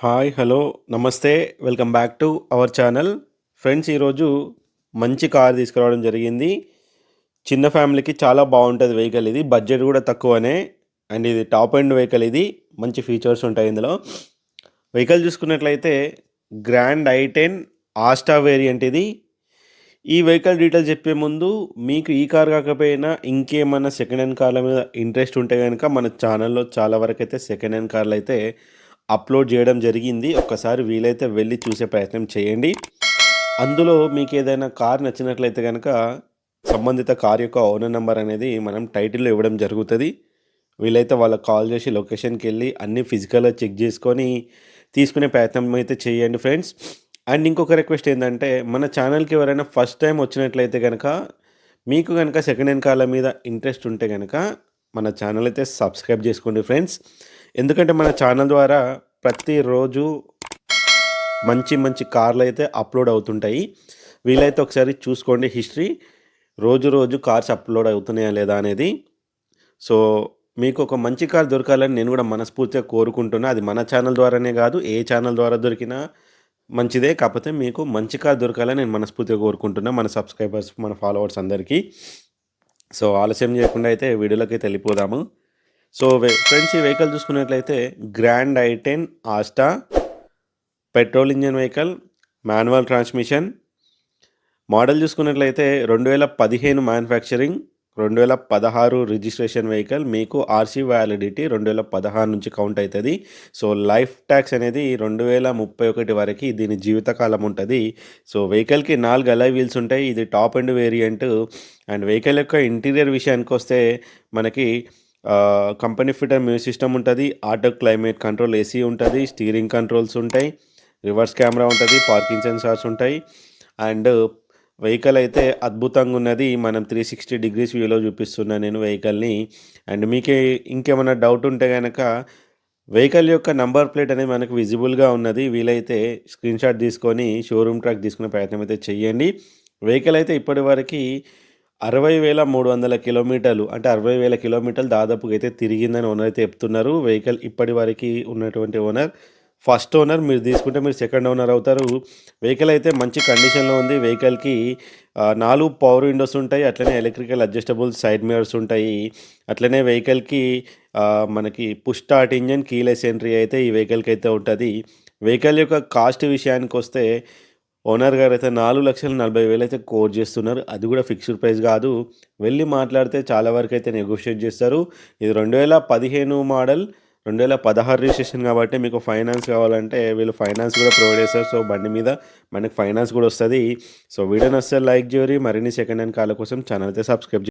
Hi hello నమస్తే welcome back to our channel. Friends ఈరోజు మంచి కార్ తీసుకురావడం జరిగింది. చిన్న ఫ్యామిలీకి చాలా బాగుంటుంది వెహికల్ ఇది. బడ్జెట్ కూడా తక్కువనే. అండ్ ఇది టాప్ ఎండ్ వెహికల్ ఇది. మంచి ఫీచర్స్ ఉంటాయి ఇందులో. వెహికల్ చూసుకున్నట్లయితే grand i ten Asta variant ఇది. ఈ వెహికల్ డీటెయిల్స్ చెప్పే ముందు మీకు ఈ కార్ కాకపోయినా ఇంకేమైనా సెకండ్ హ్యాండ్ కార్ల మీద ఇంట్రెస్ట్ ఉంటే కనుక మన ఛానల్లో చాలా వరకు అయితే సెకండ్ హ్యాండ్ కార్లు అయితే అప్లోడ్ చేయడం జరిగింది. ఒక్కసారి వీలైతే వెళ్ళి చూసే ప్రయత్నం చేయండి. అందులో మీకు ఏదైనా కార్ నచ్చినట్లయితే కనుక సంబంధిత కార్ యొక్క ఓనర్ నెంబర్ అనేది మనం టైటిల్లో ఇవ్వడం జరుగుతుంది. వీలైతే వాళ్ళకి కాల్ చేసి లొకేషన్కి వెళ్ళి అన్ని ఫిజికల్గా చెక్ చేసుకొని తీసుకునే ప్రయత్నం అయితే చేయండి ఫ్రెండ్స్. అండ్ ఇంకొక రిక్వెస్ట్ ఏంటంటే మన ఛానల్కి ఎవరైనా ఫస్ట్ టైం వచ్చినట్లయితే కనుక మీకు కనుక సెకండ్ హ్యాండ్ కార్ల మీద ఇంట్రెస్ట్ ఉంటే కనుక మన ఛానల్ అయితే సబ్స్క్రైబ్ చేసుకోండి ఫ్రెండ్స్. ఎందుకంటే మన ఛానల్ ద్వారా ప్రతిరోజు మంచి మంచి కార్లు అయితే అప్లోడ్ అవుతుంటాయి. వీలైతే ఒకసారి చూసుకోండి హిస్టరీ. రోజు రోజు కార్స్ అప్లోడ్ అవుతున్నాయా లేదా అనేది. సో మీకు ఒక మంచి కార్ దొరకాలని నేను కూడా మనస్ఫూర్తిగా కోరుకుంటున్నా. అది మన ఛానల్ ద్వారానే కాదు ఏ ఛానల్ ద్వారా దొరికినా మంచిదే. కాకపోతే మీకు మంచి కార్ దొరకాలని నేను మనస్ఫూర్తిగా కోరుకుంటున్నా. మన సబ్స్క్రైబర్స్ మన ఫాలోవర్స్ అందరికీ. సో ఆలస్యం చేయకుండా అయితే వీడియోలోకి వెళ్ళిపోదాము. సో ఫ్రెండ్స్ ఈ వెహికల్ చూసుకున్నట్లయితే grand i ten Asta petrol engine vehicle manual transmission. Model చూసుకున్నట్లయితే రెండు వేల పదిహేను మ్యానుఫ్యాక్చరింగ్ రెండు వేల పదహారు రిజిస్ట్రేషన్ వెహికల్ మీకు ఆర్సీ వ్యాలిడిటీ రెండు వేల పదహారు నుంచి కౌంట్ అవుతుంది. సో లైఫ్ ట్యాక్స్ అనేది రెండు వేల ముప్పై ఒకటి వరకు దీని జీవితకాలం ఉంటుంది. సో వెహికల్కి నాలుగు అలై వీల్స్ ఉంటాయి. ఇది top and variant. And vehicle యొక్క ఇంటీరియర్ విషయానికి వస్తే మనకి కంపెనీ ఫిటర్ మ్యూజిక్ సిస్టమ్ ఉంటుంది. ఆటో క్లైమేట్ కంట్రోల్ ఏసీ ఉంటుంది. స్టీరింగ్ కంట్రోల్స్ ఉంటాయి. రివర్స్ కెమెరా ఉంటుంది. పార్కింగ్ సెన్సార్స్ ఉంటాయి. అండ్ వెహికల్ అయితే అద్భుతంగా ఉన్నది మనం త్రీ సిక్స్టీ డిగ్రీస్ వ్యూలో చూపిస్తున్నాను నేను వెహికల్ని. అండ్ మీకే ఇంకేమైనా డౌట్ ఉంటే కనుక వెహికల్ యొక్క నంబర్ ప్లేట్ అనేది మనకు విజిబుల్గా ఉన్నది. వీలైతే స్క్రీన్ షాట్ తీసుకొని షోరూమ్ ట్రాక్ తీసుకునే ప్రయత్నం అయితే చేయండి వెహికల్ అయితే ఇప్పటి వరకు అరవై వేల మూడు వందల కిలోమీటర్లు అంటే అరవై వేల కిలోమీటర్లు దాదాపుగా అయితే తిరిగిందని ఓనర్ అయితే చెప్తున్నారు. వెహికల్ ఇప్పటి వరకు ఉన్నటువంటి ఓనర్ ఫస్ట్ ఓనర్ మీరు తీసుకుంటే మీరు సెకండ్ ఓనర్ అవుతారు. వెహికల్ అయితే మంచి కండిషన్లో ఉంది. వెహికల్కి నాలుగు పవర్ విండోస్ ఉంటాయి. అట్లనే ఎలక్ట్రికల్ అడ్జస్టబుల్ సైడ్ మిరర్స్ ఉంటాయి. అట్లనే వెహికల్కి మనకి push start engine keyless entry అయితే ఈ వెహికల్కి అయితే ఉంటుంది. వెహికల్ యొక్క కాస్ట్ విషయానికి వస్తే ఓనర్ గారు అయితే నాలుగు లక్షల నలభై వేలు అయితే కోర్ చేస్తున్నారు. అది కూడా ఫిక్స్డ్ ప్రైస్ కాదు. వెళ్ళి మాట్లాడితే చాలా వరకు అయితే నెగోషియేట్ చేస్తారు. ఇది రెండు వేల పదిహేను మోడల్ రెండు వేల పదహారు రిజిస్ట్రేషన్ కాబట్టి మీకు ఫైనాన్స్ కావాలంటే వీళ్ళు ఫైనాన్స్ కూడా ప్రొవైడ్ చేస్తారు. సో బండి మీద మనకి ఫైనాన్స్ కూడా వస్తుంది. సో వీడియోని వస్తే లైక్ చేయరు మరిన్ని సెకండ్ హ్యాండ్ కార్ల కోసం ఛానల్ అయితే సబ్స్క్రైబ్